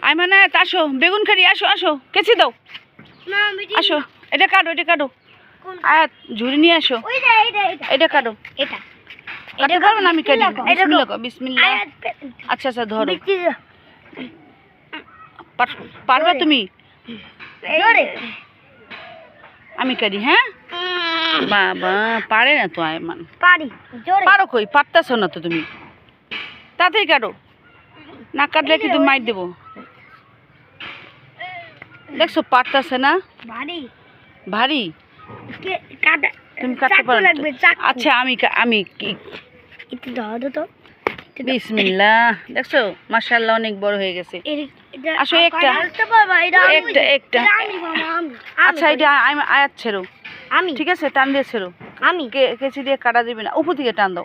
I মানে আসো বেগুন খাড়ি আসো আসো কেচি দাও। আসো এটা কাটো এটা কাটো। আয়াত ঝুড়ি নিয়ে আসো। এটা কাটো। এটা। কাটতে পারবে না আমি কাটি। কর, কর। কর, আচ্ছা আচ্ছা ধরো। পারবা তুমি? আমি কাটি হ্যাঁ? বাবা পারে না তো আয়মান পারি কই? পারতাছো না তো তুমি। তাড়াতাড়ি কাটো। না কাটলে কিন্তু মাইর দেবো? দেখছ পারতাছে না? ভারী। ভারী? তুমি কাটতে পারো। আচ্ছা আমি আমি কি তো বিসমিল্লাহ। দেখছ মাশাআল্লাহ অনেক বড় হয়ে গেছে। আসো একটা। আমি- একটা একটা। আমি আমি। আচ্ছা এটা আয়- আয়াত ছেড়ো। আমি। ঠিক আছে টান দিয়ে ছেড়ো। আমি। কেচি দিয়ে কাটা দিবে না। উপর থেকে টান দাও।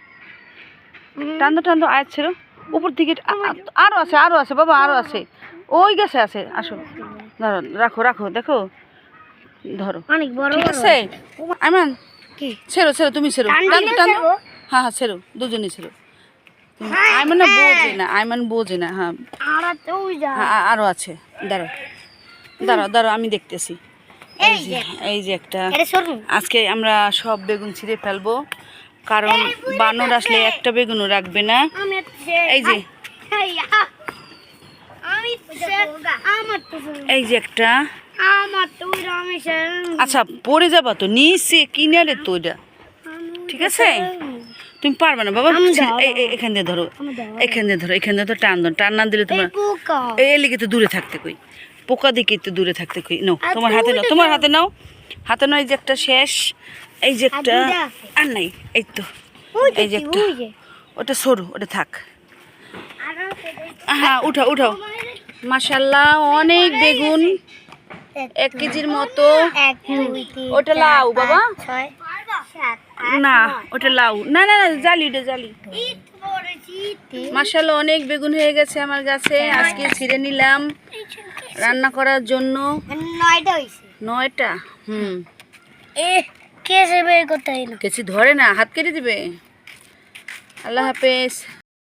টান দাও টান দাও আয়াত ছেড়ো। উপর থেকে আ- আ- আরও আছে আরও আছে বাবা আরও আছে। ওই গেছে আছে। আসো। রাখো রাখো দেখো। ধরো। অনেক বড় ঠিক। আছে? আমান কি? ছেড়ো ছেড়ো তুমি ছেড়ো। টান টান? হ্যাঁ হ্যাঁ ছেড়ো। দুজনে ছেড়ো। আইমান না বোঝে না আইমান বোঝে না হ্যাঁ। আর তো ওই যা। হ্যাঁ, আছে। দাঁড়াও। দাঁড়াও দাঁড়াও আমি দেখতেছি। এই যে এই যে একটা আজকে আমরা সব বেগুন ছিঁড়ে ফেলব। কারণ বানর আসলে একটা বেগুনও রাখবে না। এই যে। এই, যে একটা। আচ্ছা পড়ে যাবা তো নিচে কিনারে তো ওইটা। ঠিক আছে? তুমি পারবে না বাবা এখান দিয়ে ধরো। এখান দিয়ে ধরো এখান দিয়ে তো টান দাও। টান না দিলে তোমার এই এলিগে তো দূরে থাকতে কই। পোকা দিকে তো দূরে থাকতে কই। নাও তোমার হাতে নাও তোমার হাতে নাও। হাতে নাও এই যে একটা শেষ। এই যে একটা আর নাই এই তো। এই যে যে একটা। ওটা সরু ওটা থাক। হ্যাঁ উঠাও উঠাও। মাশাল্লাহ অনেক বেগুন এক কেজির মতো। ওটা লাউ, বাবা। না ওটা লাউ। না না না জালি ওটা জালি। মাশাল্লাহ অনেক বেগুন হয়ে গেছে আমার গাছে আজকে ছিঁড়ে নিলাম। রান্না করার জন্য। নয়টা হুম। এ কেসে বের করতে হয় না। কেছি ধরে না হাত কেটে দিবে। আল্লাহ হাফেজ।